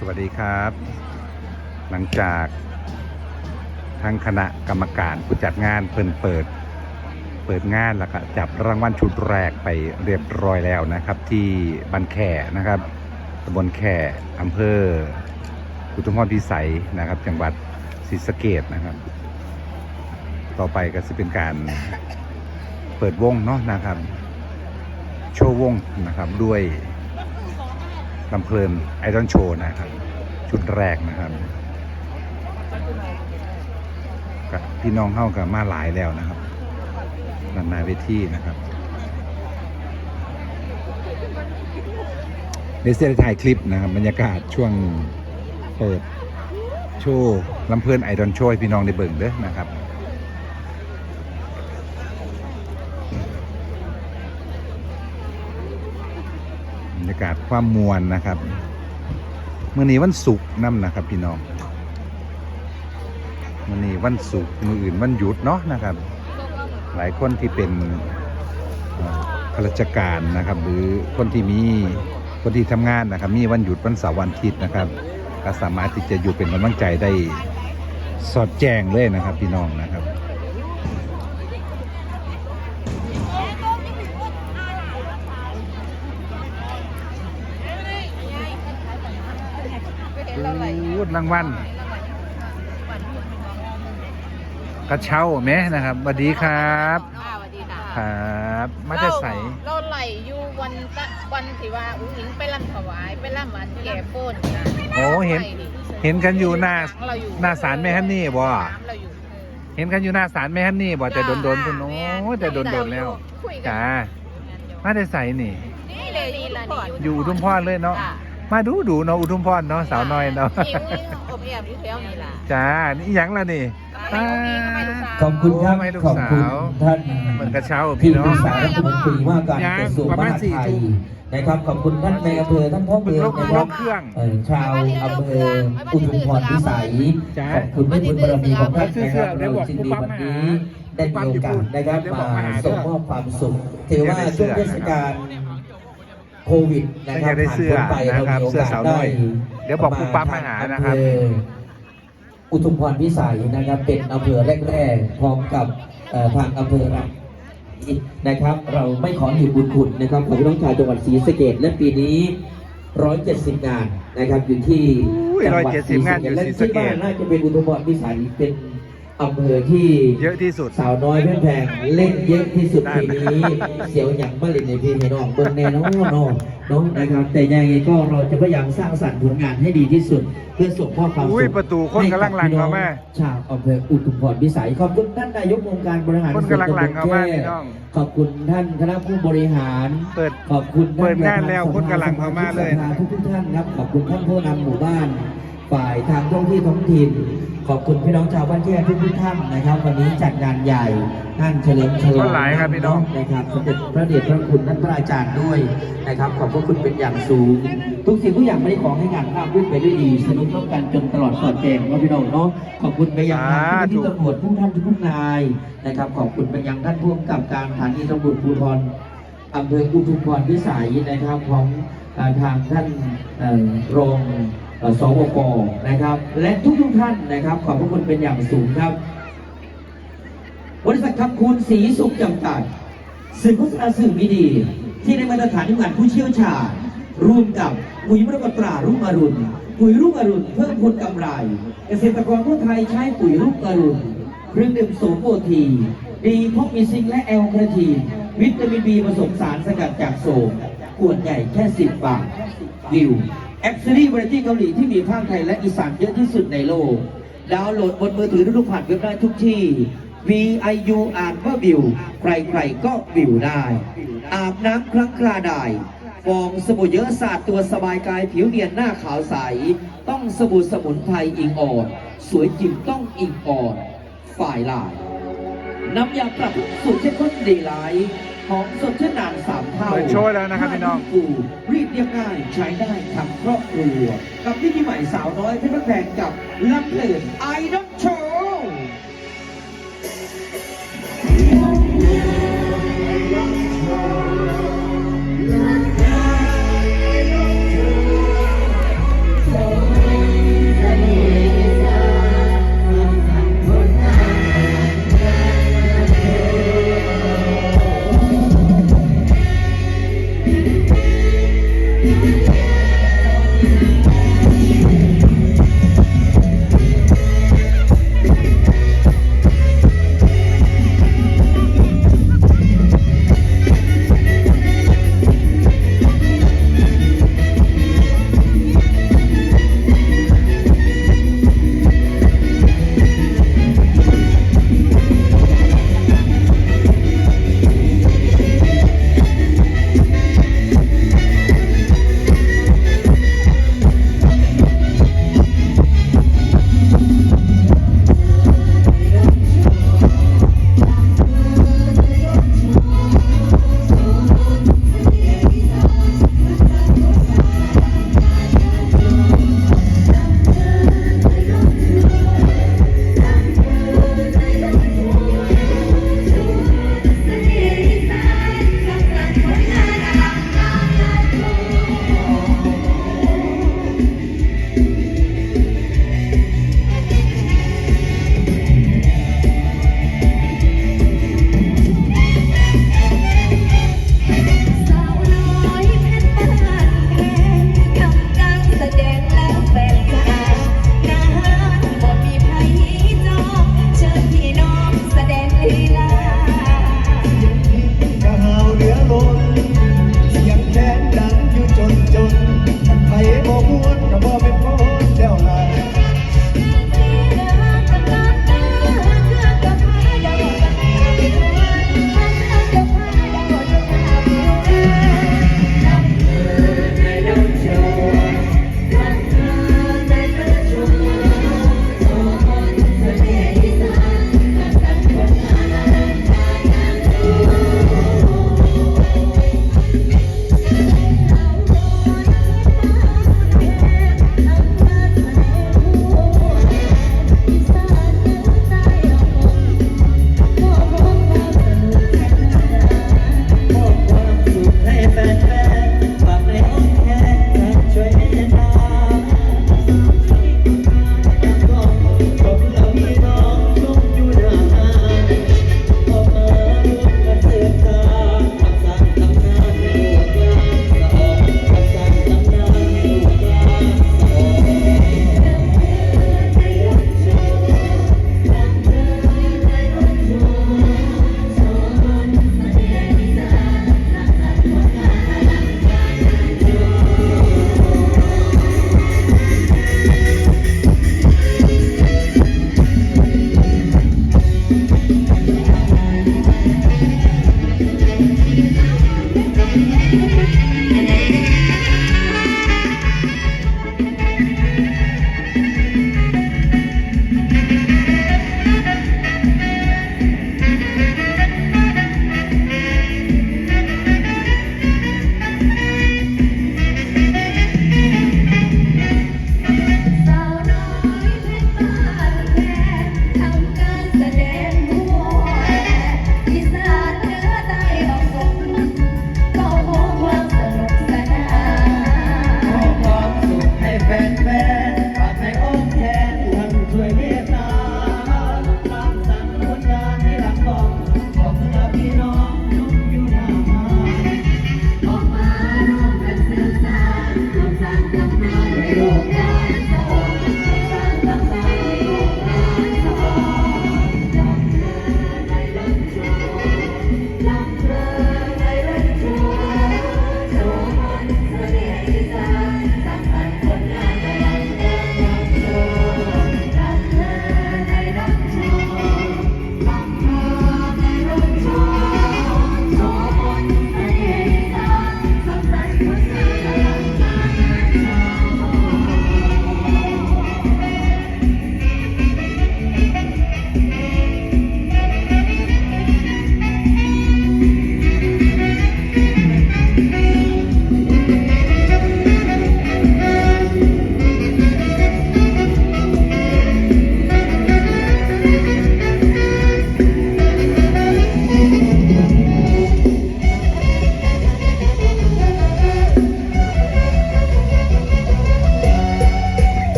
สวัสดีครับ หลังจากทางคณะกรรมการผู้จัดงานเพิ่นเปิด เปิดงานแล้วก็จับรางวัลชุดแรกไปเรียบร้อยแล้วนะครับ ที่บันแข่นะครับตำบลแข่อำเภออุทุมพรพิสัยนะครับ จังหวัดศรีสะเกดนะครับ ต่อไปก็จะเป็นการเปิดวงเนาะนะครับ โชว์วงนะครับด้วย ลำเพลินไอรอนโชว์นะครับ ชุดแรกนะครับกับพี่น้องเข้ากับมาหลายแล้วนะครับนันนาเวทีนะครับเดซเซอร์ถ่ายคลิปนะครับบรรยากาศช่วงเปิดโชว์ลำเพลินไอรอนโชว์ให้พี่น้องได้เบิ่งเด้อนะครับ รรยากาศความมวลนะครับเมื่อนี้วันศุกร์นั่นะครับ พี่น้องเมื่อนี้วันศุกร์มืออื่นวันหยุดเนาะนะครับ หลายคนที่เป็นข้าราชการนะครับ หรือคนที่มีคนที่ทำงานนะครับ มีวันหยุดวันเสาร์วันอาทิตย์นะครับ ก็สามารถที่จะอยู่เป็นกำลังใจได้สอดแจ้งเลยนะครับ พี่น้องนะครับ รางวัลกระเช้าไหมนะครับสวัสดีครับค่ะสวัสดีค่ะครับมาจะใส่เราเราไหลอยู่วันตะวันที่ว่าอุ้งอิงไปลำถวายไปลำวันแก่โป้นนะโอ้เห็น เห็นกันอยู่หน้าเราอยู่หน้าศาลแม่ฮันนี่บ่ถามเราอยู่เห็นกันอยู่หน้าศาลแม่ฮันนี่บ่แต่โดนโดนพุ่นโอ้ยแต่โดนโดนแล้วคุยกัจ้ามาจะใส่นี่นี่เลยนี่ละนี่อยู่อุทุมพรเลยเนาะ มาดูดูเนาะอุทุมพรเนาะสาวน้อยเนาะหิวอบแอบอยู่แถวนี้ล่ะจ้านี่อิหยังล่ะนี่ไปเอาพี่เข้าไปลูกสาวขอบคุณครับ โอ้ให้ลูกขอบคุณสาวท่านเหมือนกระเช้าพี่พี่ปรึน้อกงษารัฐมนตรีว่าการยังกระทรวงประมมาณหาดสี่ไทยทุ่มนะครับ ขอบคุณท่านในอำเภอท่านพ่อเมืองนะครับเครื่องเอ่อชาวอำเภออุทุมพรพิสัยจ้าขอบคุณด้วยบุญบารมีของท่านนะครับเราจึงมีวันนี้ได้มีโอกาสนะครับมาส่งมอบความสุขถือว่าช่วงเทศกาล โควิดนะครับได้ผ่านเสื้อพ้นไปเรานะครับมีโอเสื้อกาสสาวน้ได้อยเดี๋ยวบอกปุ๊บปั๊บมาหานะครับ อำเภออุทุมพรพิสัยนะครับเป็นอำเภอแรกๆพร้อมกับเอ่อทางอำเภอรักนะครับ เราไม่ขออยู่บุญคุณนะครับของพี่น้องชาวจังหวัดศรีสะเกษและปีนี้ 170 งานนะครับอยู่ที่อุ้ยจังหวัดศรี170งานสะอยู่เกษ และศรีที่สะเกษบ้านน่าจะเป็นอุทุมพรพิสัยเป็น อำเภอที่เยอะที่สุด สาวน้อยเพื่อนแพงเล่นเยอะที่สุดปีนี้ เสียวหยังมาเล่นในเพลงให้น้องเบิ่งแน่นอนเนาะเนาะนะครับ แต่ยังไงก็เราจะพยายามสร้างสรรค์ผลงานให้ดีที่สุด เพื่อส่งมอบความอุ้สุยขประตูคนกำลังหลังให้บพี่น้อเข้ามาชาวอำเภออุทุมพรพิสัยขอบคุณท่านนายกองค์การบริหารคนกำลังหลังเข้ามาพี่น้องขอบคุณท่านคณะผู้บริหารเปิดขอบคุณเปิดงานแล้วคนกำลังเข้ามาเลยทุกทุกๆท่านครับขอบคุณท่านผู้นำหมู่บ้าน ฝ่ายทางท้องที่ท้องถิ่น ขอบคุณพี่น้องชาวบ้านแย่ทุกทุกๆท่านนะครับ วันนี้จัดงานใหญ่ท่านเฉลิมฉลองก็หลายครับพี่น้องนะครับสมเด็จพระเดชพระคุณท่านพระอาจารย์ด้วยนะครับ ขอบพระคุณเป็นอย่างสูง ทุกสิ่งทุกอย่างไม่ได้ขอให้งานราบรื่นไปด้วยดีสนุกร่วมกันจนตลอดสอดแจงว่าพี่น้องเนาะขอบคุณไปยังทางที่ตำรวจทุกท่านทุกนายนะครับ ขอบคุณไปยังท่านผู้กำกับการสถานีตำรวจภูธรอำเภออุทุมพรพิสัยนะครับของเอ่อทางท่านเอ่อรองเอ่อ สวปนะครับ และทุกทุกท่านนะครับ ขอบพระคุณเป็นอย่างสูงครับบริษัทคำคูณสีสุขจำกัดสื่อโฆษณาสื่อมีดี ที่ได้มาตรฐานที่งานผู้เชี่ยวชาญร่วมกับปุ๋ยมรกตรารุ่งอรุณปุ๋ยรุ่งอรุณเพิ่มผลกำไร เกษตรกรทั่วไทยใช้ปุ๋ยรุ่งอรุณเครื่องดื่มโสมโอที ดีพราะมีซิงและแอลคาทีนวิตามินบีผสมสารสกัดจากโสมขวดใหญ่แค่ 10 บาทวิว แอปซีรีส์วาไรตี้เกาหลีที่มีภาคไทยและอีสานเยอะที่สุดในโลก ดาวน์โหลดบนมือถือทุกผ่านเว็บได้ทุกที่ V I U อ่านว่าวิว ใครๆก็วิวได้ อาบน้ำครั้งคราใดฟองสบู่เยอะสะอาดตัวสบายกายผิวเนียนหน้าขาวใส ต้องสบู่สมุนไพรอิงอ่อน สวยจิ๋มต้องอิงอ่อน ฝ่ายลาย น้ำยาปรับสูตรเข้มข้นดีไลท์หอมสดเช่นนานสาม เท่าเปิดโชว์แล้วนะครับพี่น้องกูรีดเรียบง่ายใช้ได้ทั้งครอบครัว กับวิธีใหม่สาวน้อยเพชรแพงกับลำเพลินไอดอลโชว์